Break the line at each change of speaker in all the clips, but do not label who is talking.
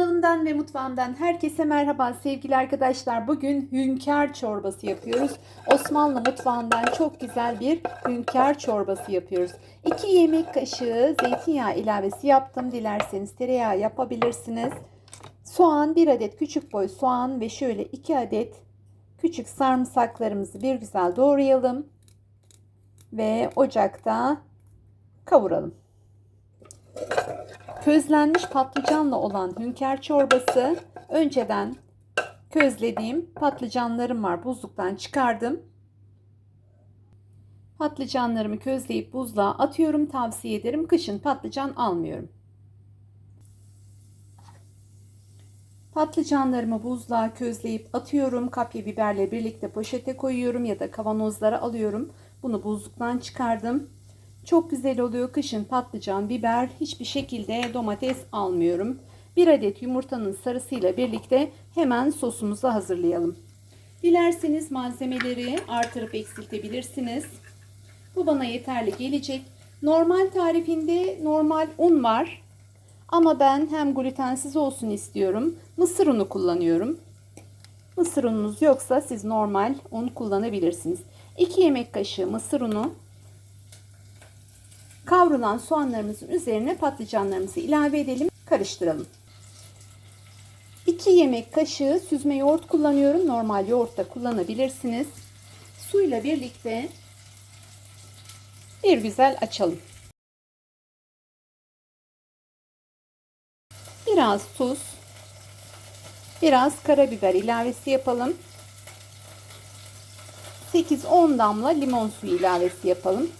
Kanalımdan ve mutfağımdan herkese merhaba sevgili arkadaşlar. Bugün hünkâr çorbası yapıyoruz. Osmanlı mutfağından çok güzel bir hünkâr çorbası yapıyoruz. 2 yemek kaşığı zeytinyağı ilavesi yaptım. Dilerseniz tereyağı yapabilirsiniz. Soğan 1 adet küçük boy soğan ve şöyle 2 adet küçük sarımsaklarımızı bir güzel doğrayalım. Ve ocakta kavuralım. Közlenmiş patlıcanla olan hünkâr çorbası önceden közlediğim patlıcanlarım var. Buzluktan çıkardım. Patlıcanlarımı közleyip buzluğa atıyorum. Tavsiye ederim. Kışın patlıcan almıyorum. Patlıcanlarımı buzluğa közleyip atıyorum. Kapya biberle birlikte poşete koyuyorum ya da kavanozlara alıyorum. Bunu buzluktan çıkardım. Çok güzel oluyor kışın patlıcan, biber, hiçbir şekilde domates almıyorum. Bir adet yumurtanın sarısıyla birlikte hemen sosumuzu hazırlayalım. Dilerseniz malzemeleri artırıp eksiltebilirsiniz. Bu bana yeterli gelecek. Normal tarifinde normal un var. Ama ben hem glutensiz olsun istiyorum. Mısır unu kullanıyorum. Mısır ununuz yoksa siz normal un kullanabilirsiniz. 2 yemek kaşığı mısır unu, Kavrulan soğanlarımızın üzerine patlıcanlarımızı ilave edelim. Karıştıralım. 2 yemek kaşığı süzme yoğurt kullanıyorum. Normal yoğurt da kullanabilirsiniz. Suyla birlikte bir güzel açalım. Biraz tuz, biraz karabiber ilavesi yapalım. 8-10 damla limon suyu ilavesi yapalım.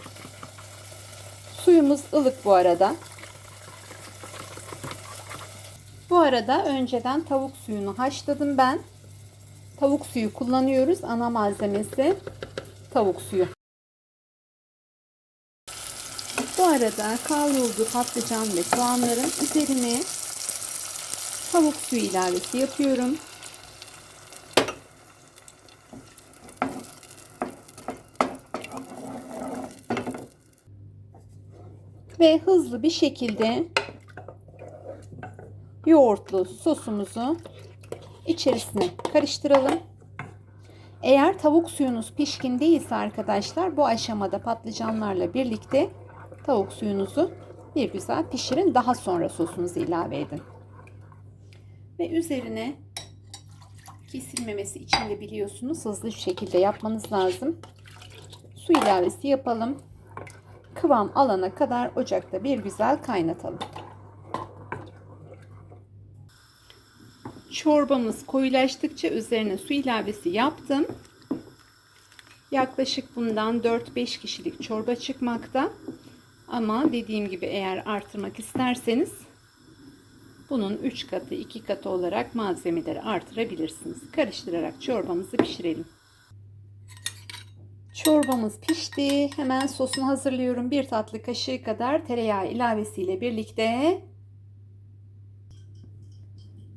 Suyumuz ılık bu arada. Bu arada önceden tavuk suyunu haşladım ben. Tavuk suyu kullanıyoruz. Ana malzemesi tavuk suyu. Bu arada kavruldu patlıcan ve soğanların üzerine tavuk suyu ilavesi yapıyorum. Ve hızlı bir şekilde yoğurtlu sosumuzu içerisine karıştıralım. Eğer tavuk suyunuz pişkin değilse arkadaşlar bu aşamada patlıcanlarla birlikte tavuk suyunuzu bir güzel pişirin. Daha sonra sosunuzu ilave edin. Ve üzerine kesilmemesi için de biliyorsunuz hızlı bir şekilde yapmanız lazım. Su ilavesi yapalım kıvam alana kadar ocakta bir güzel kaynatalım. Çorbamız koyulaştıkça üzerine su ilavesi yaptım. Yaklaşık bundan 4-5 kişilik çorba çıkmakta. Ama dediğim gibi eğer artırmak isterseniz bunun 3 katı 2 katı olarak malzemeleri artırabilirsiniz. Karıştırarak çorbamızı pişirelim. Çorbamız pişti. Hemen sosunu hazırlıyorum. Bir tatlı kaşığı kadar tereyağı ilavesiyle birlikte.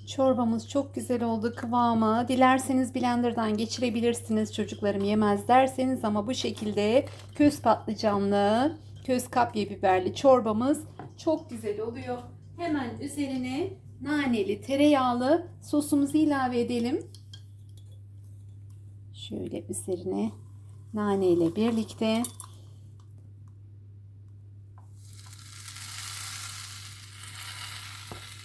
Çorbamız çok güzel oldu kıvamı. Dilerseniz blenderdan geçirebilirsiniz. Çocuklarım yemez derseniz ama bu şekilde köz patlıcanlı, köz kapya biberli çorbamız çok güzel oluyor. Hemen üzerine naneli, tereyağlı sosumuzu ilave edelim. Şöyle üzerine nane ile birlikte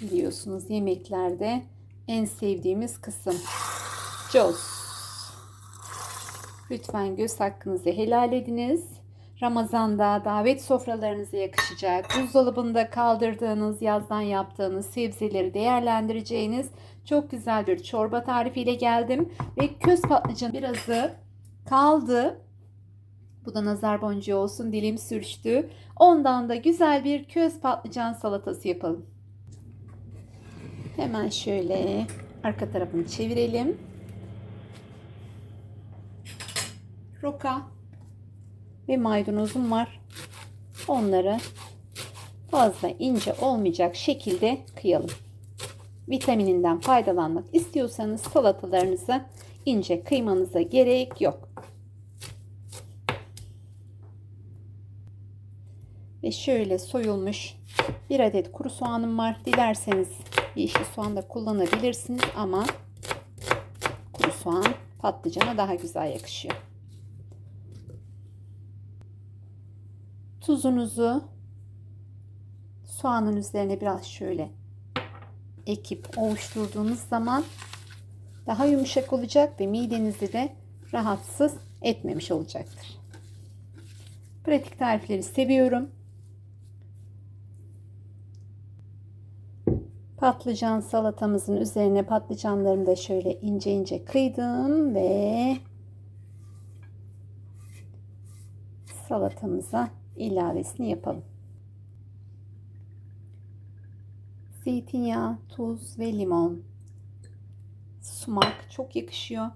biliyorsunuz yemeklerde en sevdiğimiz kısım coz. Lütfen göz hakkınızı helal ediniz. Ramazanda davet sofralarınıza yakışacak, buzdolabında kaldırdığınız, yazdan yaptığınız sebzeleri değerlendireceğiniz çok güzel bir çorba tarifiyle geldim. Ve köz patlıcan birazı kaldı. Bu da nazar boncuğu olsun. Dilim sürçtü. Ondan da güzel bir köz patlıcan salatası yapalım. Hemen şöyle arka tarafını çevirelim. Roka ve maydanozum var. Onları fazla ince olmayacak şekilde kıyalım. Vitamininden faydalanmak istiyorsanız salatalarınızı ince kıymanıza gerek yok. Ve şöyle soyulmuş bir adet kuru soğanım var. Dilerseniz Yeşil soğan da kullanabilirsiniz ama kuru soğan patlıcana daha güzel yakışıyor. Tuzunuzu soğanın üzerine biraz şöyle ekip ovuşturduğunuz zaman daha yumuşak olacak ve midenizi de rahatsız etmemiş olacaktır. Pratik tarifleri seviyorum. Patlıcan salatamızın üzerine patlıcanlarımı da şöyle ince ince kıydım ve salatamıza ilavesini yapalım. Zeytinyağı, tuz ve limon. Sumak çok yakışıyor.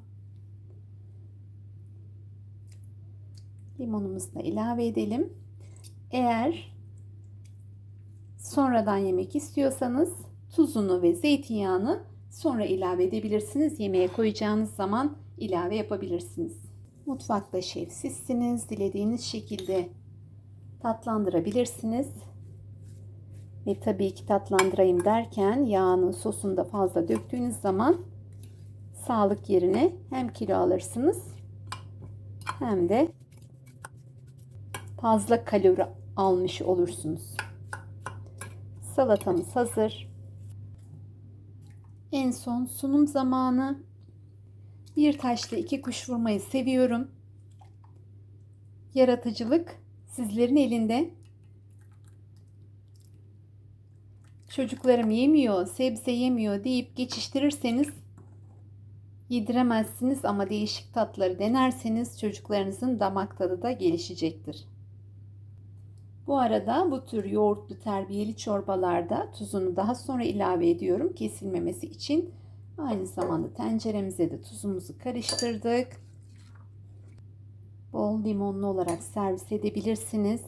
Limonumuzu da ilave edelim. Eğer sonradan yemek istiyorsanız tuzunu ve zeytinyağını sonra ilave edebilirsiniz. Yemeğe koyacağınız zaman ilave yapabilirsiniz. Mutfakta şef sizsiniz. Dilediğiniz şekilde tatlandırabilirsiniz. Ve tabii ki tatlandırayım derken yağının sosunu da fazla döktüğünüz zaman sağlık yerine hem kilo alırsınız hem de fazla kalori almış olursunuz. Salatamız hazır. En son sunum zamanı. Bir taşla iki kuş vurmayı seviyorum. Yaratıcılık sizlerin elinde. Çocuklarım yemiyor, sebze yemiyor deyip geçiştirirseniz yediremezsiniz ama değişik tatları denerseniz çocuklarınızın damak tadı da gelişecektir. Bu arada bu tür yoğurtlu terbiyeli çorbalarda tuzunu daha sonra ilave ediyorum kesilmemesi için. Aynı zamanda tenceremize de tuzumuzu karıştırdık. Bol limonlu olarak servis edebilirsiniz.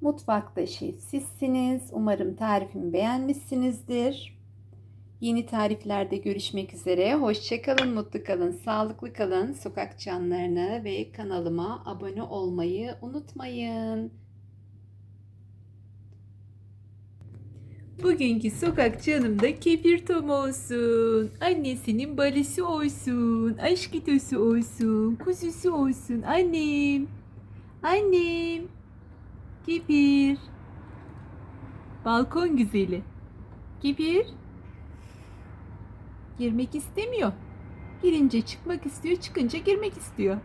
Mutfakta şef sizsiniz. Umarım tarifimi beğenmişsinizdir. Yeni tariflerde görüşmek üzere. Hoşçakalın, mutlu kalın, sağlıklı kalın. Sokak canlarına ve kanalıma abone olmayı unutmayın.
Bugünkü sokak canımda kefir tom olsun. Annesinin balisi olsun. Aşk itosu olsun. Kuzusu olsun. Annem. Annem. Kefir. Balkon güzeli. Kefir. Girmek istemiyor. Girince çıkmak istiyor, çıkınca girmek istiyor.